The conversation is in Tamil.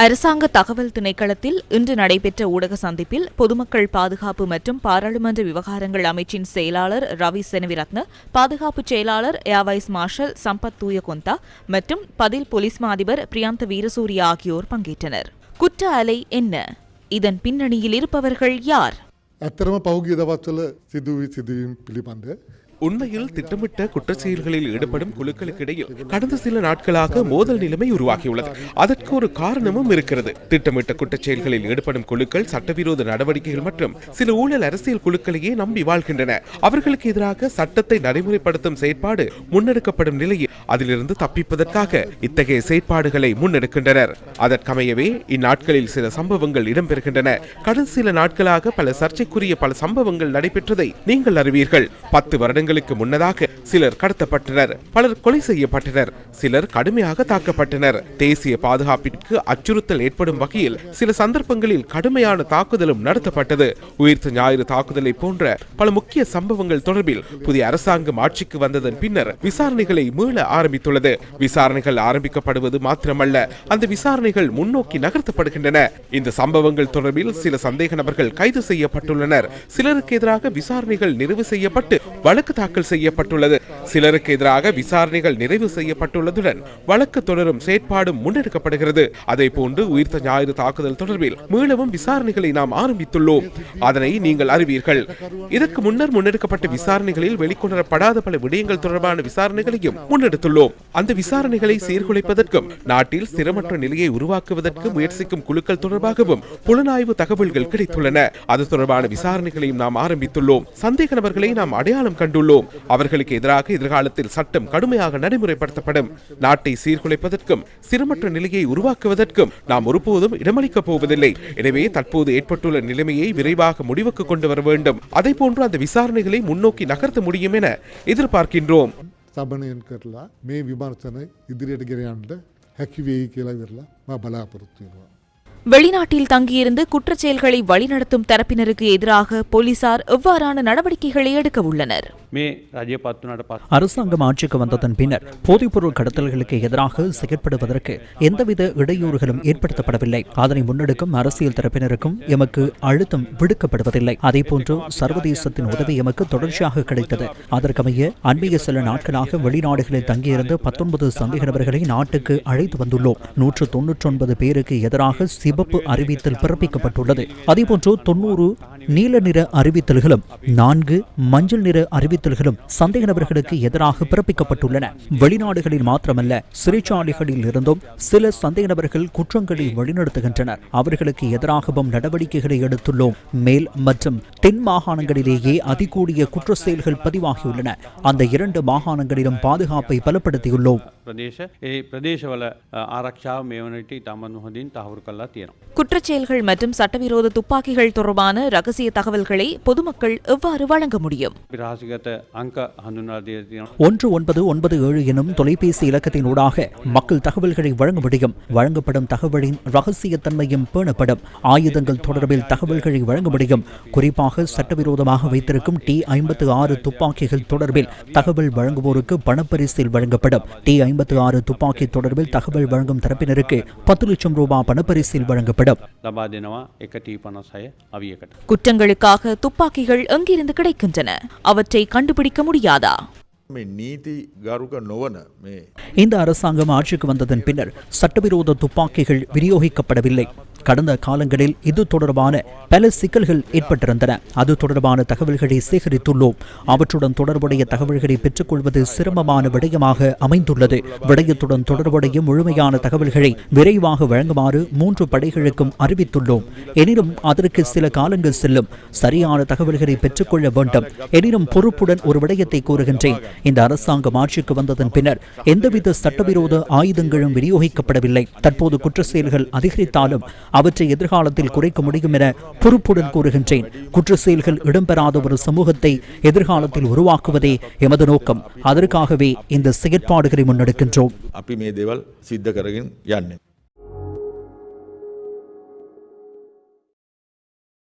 அரசாங்க தகவல் திணைக்களத்தில் இன்று நடைபெற்ற ஊடக சந்திப்பில் பொதுமக்கள் பாதுகாப்பு மற்றும் பாராளுமன்ற விவகாரங்கள் அமைச்சின் செயலாளர் ரவி செனவிரத்ன பாதுகாப்பு செயலாளர் ஏர்வைஸ் மார்ஷல் சம்பத் தூயகொந்தா மற்றும் பதில் போலீஸ் மா அதிபர் பிரியாந்த வீரசூரிய ஆகியோர் பங்கேற்றனர் குற்ற அலை என்ன இதன் பின்னணியில் இருப்பவர்கள் யார் ඇත්තරම පෞගිය දවත්වල සිදුවී සිදුවීම් පිළිබඳ உண்மையில் திட்டமிட்ட குற்ற செயல்களில் ஈடுபடும் குழுக்களுக்கிடையில் கடந்த சில நாட்களாக மோதல் நிலைமை உருவாகியுள்ளது. அதற்கு ஒரு காரணமும் இருக்கிறது. திட்டமிட்ட குற்றச்செயல்களில் ஈடுபடும் குழுக்கள் சட்டவிரோத நடவடிக்கைகள் மற்றும் சில ஊழல் அரசியல் குழுக்களையே நம்பி வாழ்கின்றன. அவர்களுக்கு எதிராக சட்டத்தை நடைமுறைப்படுத்தும் செயற்பாடு முன்னெடுக்கப்படும் நிலையில் அதிலிருந்து தப்பிப்பதற்காக இத்தகைய செயற்பாடுகளை முன்னெடுக்கின்றனர். அதற்கமையவே இந்நாட்களில் சில சம்பவங்கள் இடம்பெறுகின்றன. கடந்த சில நாட்களாக பல சர்ச்சைக்குரிய பல சம்பவங்கள் நடைபெற்றதை நீங்கள் அறிவீர்கள். பத்து வருடங்கள் வருடங்களுக்கு முன்னதாக சிலர் கடத்தப்பட்டனர். பலர் கொலை செய்யப்பட்டனர். சிலர் கடுமையாக தாக்கப்பட்டனர். தேசிய பாதுகாப்பிற்கு அச்சுறுத்தல் ஏற்படும் வகையில் சில சந்தர்ப்பங்களில் கடுமையான தாக்குதலும் நடத்தப்பட்டது. உயிர்த்த ஞாயிறு தாக்குதலை போன்ற பல முக்கிய சம்பவங்கள் தொடர்பில் புதிய அரசாங்கம் ஆட்சிக்கு வந்ததன் பின்னர் விசாரணைகளை மீள ஆரம்பித்துள்ளது. விசாரணைகள் ஆரம்பிக்கப்படுவது மாத்திரமல்ல அந்த விசாரணைகள் முன்னோக்கி நகர்த்தப்படுகின்றன. இந்த சம்பவங்கள் தொடர்பில் சில சந்தேக நபர்கள் கைது செய்யப்பட்டுள்ளனர். சிலருக்கு எதிராக விசாரணைகள் நிறைவு செய்யப்பட்டு வழக்கு தாக்கல் செய்யப்பட்டுள்ளது. சிலருக்கு எதிராக விசாரணைகள் நிறைவு செய்யப்பட்டுள்ளதுடன் வழக்கு தொடரும் செயற்பாடும் முன்னெடுக்கப்படுகிறது. அதே போன்று உயிர்த்த ஞாயிறு தாக்குதல் தொடர்பில் மீளவும் விசாரணைகளை நாம் ஆரம்பித்துள்ளோம். அதனை நீங்கள் அறிவீர்கள். இதற்கு முன்னர் முன்னெடுக்கப்பட்ட விசாரணைகளில் வெளிக்கொணரப்படாத பல விடயங்கள் தொடர்பான விசாரணைகளையும் முன்னெடுத்துள்ளோம். அந்த விசாரணைகளை சீர்குலைப்பதற்கும் நாட்டில் ஸ்திரமற்ற நிலையை உருவாக்குவதற்கு முயற்சிக்கும் குழுக்கள் தொடர்பாகவும் புலனாய்வு தகவல்கள் கிடைத்துள்ளன. அது தொடர்பான விசாரணைகளையும் நாம் ஆரம்பித்துள்ளோம். சந்தேக நபர்களை நாம் அடையாளம் கண்டுள்ளோம். தெரிவித்துள்ளோம் அவர்களுக்கு எதிராக எதிர்காலத்தில் சட்டம் கடுமையாக நடைமுறைப்படுத்தப்படும். நாட்டை சீர்குலைப்பதற்கும் சிரமற்ற நிலையை உருவாக்குவதற்கும் நாம் ஒருபோதும் இடமளிக்கப் போவதில்லை. எனவே தற்போது ஏற்பட்டுள்ள நிலைமையை விரைவாக முடிவுக்கு கொண்டு வர வேண்டும். அதே போன்று அந்த விசாரணைகளை முன்னோக்கி நகர்த்த முடியும் என எதிர்பார்க்கின்றோம். ಸಭೆಯನ್ನು ಕರಲ ಮೇ ವಿಮರ್ಶನೆ ಇದ್ರೆಡೆಗೆರೆ ಅಂಡ வெளிநாட்டில் தங்கியிருந்து குற்றச்செயல்களை வழிநடத்தும் தரப்பினருக்கு எதிராக போலீசார் எவ்வாறான நடவடிக்கைகளை எடுக்க உள்ளனர்? அரசாங்கம் ஆட்சிக்கு வந்ததன் பின்னர் போதைப்பொருள் கடத்தல்களுக்கு எதிராக செயற்படுவதற்கு எந்தவித இடையூறுகளும் ஏற்படுத்தப்படவில்லை. அதனை முன்னெடுக்கும் அரசியல் தரப்பினருக்கும் எமக்கு அழுத்தம் விடுக்கப்படுவதில்லை. அதேபோன்று சர்வதேசத்தின் உதவி எமக்கு தொடர்ச்சியாக கிடைத்தது. அதற்கமைய அண்மைய சில நாட்களாக வெளிநாடுகளில் தங்கியிருந்த பத்தொன்பது சந்தேக நபர்களை நாட்டுக்கு அழைத்து வந்துள்ளோம். நூற்று தொன்னூற்றி ஒன்பது பேருக்கு எதிராக விபப்பு அறிவித்தல் பிறப்பிக்கப்பட்டுள்ளது. அதேபோன்று தொன்னூறு நீல நிற அறிவித்தல்களும் நான்கு மஞ்சள் நிற அறிவித்தல்களும் சந்தேக நபர்களுக்கு எதிராக பிறப்பிக்கப்பட்டுள்ளன. வெளிநாடுகளில் மாத்திரமல்ல சிறைச்சாலைகளில் இருந்தும் சில சந்தேக நபர்கள் குற்றங்களை வழிநடத்துகின்றனர். அவர்களுக்கு எதிராகவும் நடவடிக்கைகளை எடுத்துள்ளோம். மேல் மற்றும் தென் மாகாணங்களிலேயே அதிகூடிய குற்ற செயல்கள் பதிவாகியுள்ளன. அந்த இரண்டு மாகாணங்களிலும் பாதுகாப்பை பலப்படுத்தியுள்ளோம். குற்றச்செயல்கள் மற்றும் சட்டவிரோத துப்பாக்கிகள் தொடர்பான ரகசிய ரகசிய தகவல்களை பொதுமக்கள் எவ்வாறு வழங்க முடியும்? ஒன்று ஒன்பது ஒன்பது ஏழு எனும் தொலைபேசி இலக்கத்தினூடாக மக்கள் தகவல்களை வழங்க முடியும். வழங்கப்படும் தகவலின் ரகசியத்தன்மையும் பேணப்படும். ஆயுதங்கள் தொடர்பில் தகவல்களை வழங்க முடியும். குறிப்பாக சட்டவிரோதமாக வைத்திருக்கும் டி ஐம்பத்து ஆறு துப்பாக்கிகள் தொடர்பில் தகவல் வழங்குவோருக்கு பணப்பரிசில் வழங்கப்படும். டி ஐம்பத்து ஆறு துப்பாக்கி தொடர்பில் தகவல் வழங்கும் தரப்பினருக்கு பத்து லட்சம் ரூபாய் பணப்பரிசில் வழங்கப்படும். குற்றங்களுக்காக துப்பாக்கிகள் எங்கிருந்து கிடைக்கின்றன? அவற்றை கண்டுபிடிக்க முடியாதா? இந்த அரசாங்கம் ஆட்சிக்கு வந்ததன் பின்னர் சட்டவிரோத துப்பாக்கிகள் விநியோகிக்கப்படவில்லை. கடந்த காலங்களில் இது தொடர்பான பல சிக்கல்கள் ஏற்பட்டிருந்தன. அது தொடர்பான தகவல்களை சேகரித்துள்ளோம். அவற்றுடன் தொடர்புடைய தகவல்களை பெற்றுக்கொள்வது சிரமமான விடயமாக அமைந்துள்ளது. விடயத்துடன் தொடர்புடைய முழுமையான தகவல்களை விரைவாக வழங்குமாறு மூன்று படைகளுக்கும் அறிவித்துள்ளோம். எனினும் அதற்கு சில காலங்கள் செல்லும். சரியான தகவல்களை பெற்றுக்கொள்ள வேண்டும். எனினும் பொறுப்புடன் ஒரு விடயத்தை கூறுகின்றேன். இந்த அரசாங்கம் ஆட்சிக்கு வந்ததன் பின்னர் எந்தவித சட்டவிரோத ஆயுதங்களும் விநியோகிக்கப்படவில்லை. தற்போது குற்ற செயல்கள் அதிகரித்தாலும் அவற்றை எதிர்காலத்தில் குறைக்க முடியும் என பொறுப்புடன் கூறுகின்றேன். குற்ற செயல்கள் இடம்பெறாத ஒரு சமூகத்தை எதிர்காலத்தில் உருவாக்குவதே எமது நோக்கம். அதற்காகவே இந்த செயற்பாடுகளை முன்னெடுக்கின்றோம்.